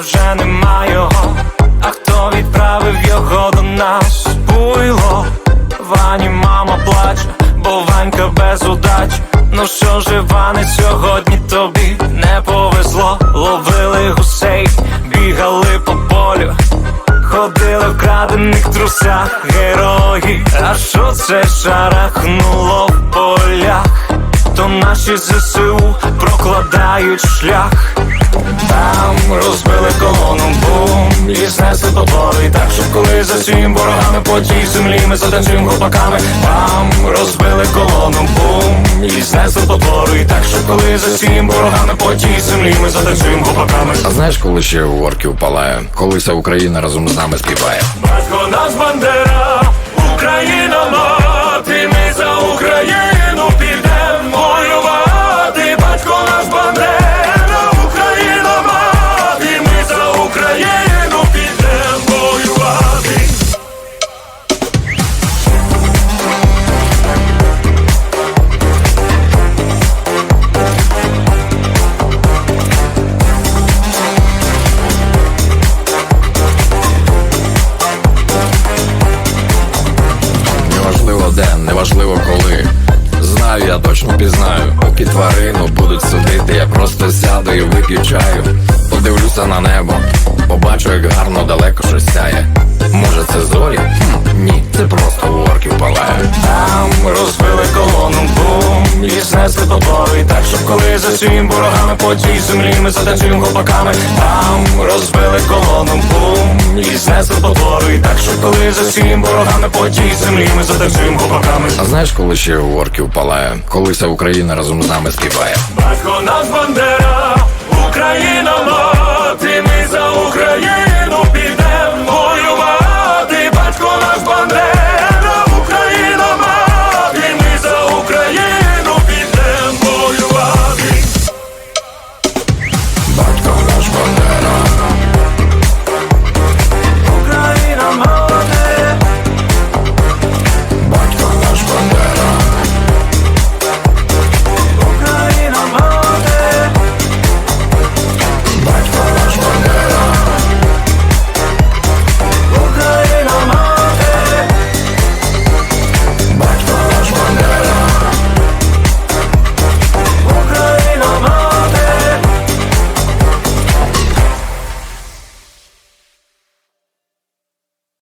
вже нема його, а хто відправив його до нас? Буйло, Вані, мама плаче, бо Ванька без удач. Ну що ж, Іване, сьогодні тобі не повезло, ловили гусей, бігали по полю, ходили в крадених трусах, герої, а що це шарахнуло в полях? То наші ЗСУ прокладають шлях. Там розбили колону, бум, і знесли потвори Так, щоб коли за всім ворогами по тій землі ми затанцюємо гопаками Там розбили колону, бум, і знесли потвори Так, щоб коли за всім ворогами по тій землі ми затанцюємо гопаками А знаєш, коли ще у орків палає, коли вся Україна разом з нами співає. Батько нас бандера, Україна де, неважливо коли. Знаю, я точно пізнаю, поки тварину будуть судити, я просто сяду і вип'ю чаю. Подивлюся на небо, побачу, як гарно далеко щось сяє. Може, це зорі? Хм, ні, це просто у орків палає. Там розбили колону, бум, і знесли потвори Так, щоб коли за всім ворогами по тій землі ми затанцюємо гопаками Там розбили колону, бум, і знесли потвори Так, що коли за всім ворогами по тій землі. Ми задержим гопаками А знаєш, коли ще у орків палає, коли вся Україна разом з нами співає. Батько нас бандера, Україна Україну